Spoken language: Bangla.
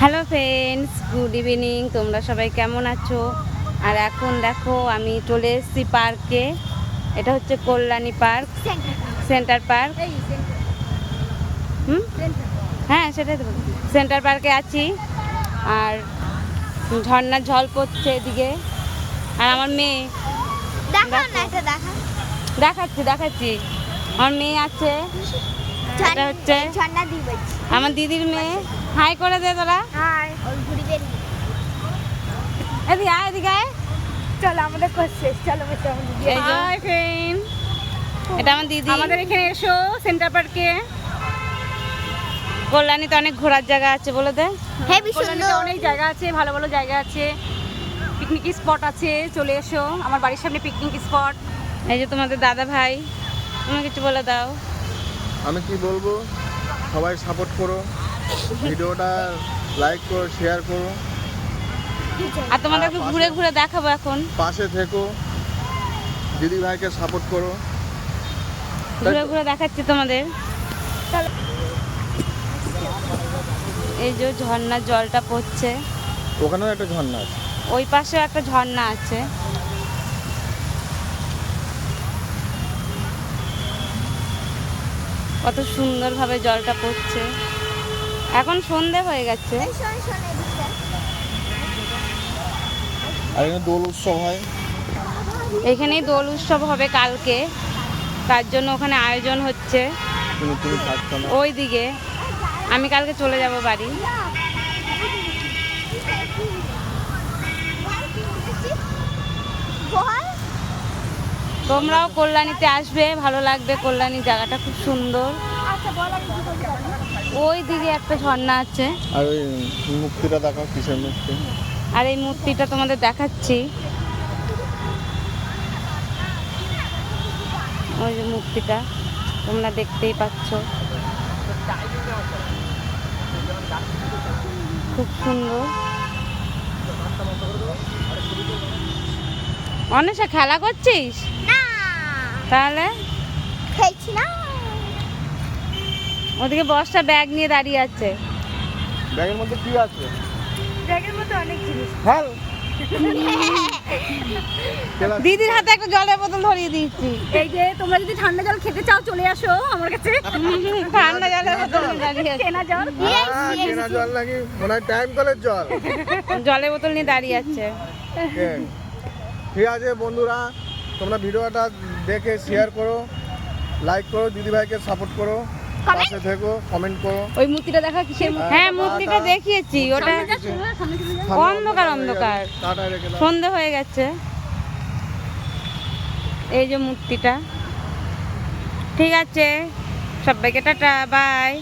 হ্যালো ফ্রেন্ডস গুড ইভিনিং তোমরা সবাই কেমন আছো? আর এখন দেখো আমি চলে এসেছি পার্কে। এটা হচ্ছে কল্যাণী পার্ক। Centre park. হুম? হ্যাঁ সেটাই তো সেন্টার পার্কে আছি। আর ঝর্ণার ঝল পড়ছে এদিকে। আর আমার মেয়ে। দেখাচ্ছি দেখাচ্ছি। আমার মেয়ে আছে। এটা হচ্ছে। আমার দিদির মেয়ে। হাই করে দে তোরা। হাই। ওই ঘুরি বেরিয়ে এদিকে আয় এদিকে আয়। চলো আমাদের শেষ। চলো হাই ফ্রেন্ড এটা আমার দিদি। আমাদের এখানে এসো সেন্টার পার্কে কল্যাণীতে অনেক ঘোরার জায়গা আছে বলে দে। হেভি কল্যাণীতে অনেক জায়গা আছে ভালো ভালো জায়গা আছে। পিকনিক স্পট আছে চলে এসো। আমার বাড়ির সামনে পিকনিক স্পট এই যে তোমাদের দাদা ভাই তুমি কিছু বলে দাও। আমি কি বলব? সবাই সাপোর্ট করো। ভিডিওটা লাইক করো শেয়ার করো। আর তোমাদেরকে ঘুরে ঘুরে দেখাবো এখন। পাশে থেকো। দিদি ভাইকে সাপোর্ট করো। ঘুরে ঘুরে দেখাচ্ছি তোমাদের। এই যে ঝর্ণার জলটা পড়ছে। ওখানেও একটা ঝর্ণা আছে। ওই পাশেও একটা ঝর্ণা আছে। কত সুন্দরভাবে জলটা পড়ছে এখন সন্ধে হয়ে গেছে আর এখানে দোল উৎসব হয় এখানেই দোল উৎসব হবে কালকে তার জন্য ওখানে আয়োজন হচ্ছে ওই দিকে আমি কালকে চলে যাব বাড়ি তোমরাও কল্যাণীতে আসবে ভালো লাগবে। কল্যাণী জায়গাটা খুব সুন্দর। আচ্ছা ওই দিকে একটা ঝর্ণা আছে। আর ওই মুক্তিটা দেখাও কিসের মুক্তি আর এই মূর্তিটা তোমাদের দেখাচ্ছি। ওই যে মূর্তিটা তোমরা দেখতেই পাচ্ছ। খুব সুন্দর। অনেশা খেলা করছিস? তাহলে? ওদিকে বস্তা ব্যাগ নিয়ে দাঁড়িয়ে আছে। ব্যাগের মধ্যে কি আছে? ব্যাগের মধ্যে অনেক জিনিস। ফল দিদির হাতে একটা জলের বোতল ধরিয়ে দিয়েছি। এই যে তোমরা যদি ঠান্ডা জল খেতে চাও চলে আসো আমার কাছে। ঠান্ডা জলের বোতল নিয়ে দাঁড়িয়ে আছে। কেনা জল? কেনা জল নাকি? মনে হয় টাইম কলের জল। জলের বোতল নিয়ে দাঁড়িয়ে আছে। হ্যাঁ। ঠিক আছে বন্ধুরা তোমরা ভিডিওটা দেখে শেয়ার করো লাইক করো দিদি ভাইকে সাপোর্ট করো পাশে থেকো কমেন্ট করো। ওই মূর্তিটা দেখা কিসের মূর্তি? হ্যাঁ মূর্তিটা দেখিয়েছি ওটা অন্ধকার অন্ধকার। সন্ধে হয়ে গেছে। এই যে মূর্তিটা। ঠিক আছে। সবাইকে টাটা বাই।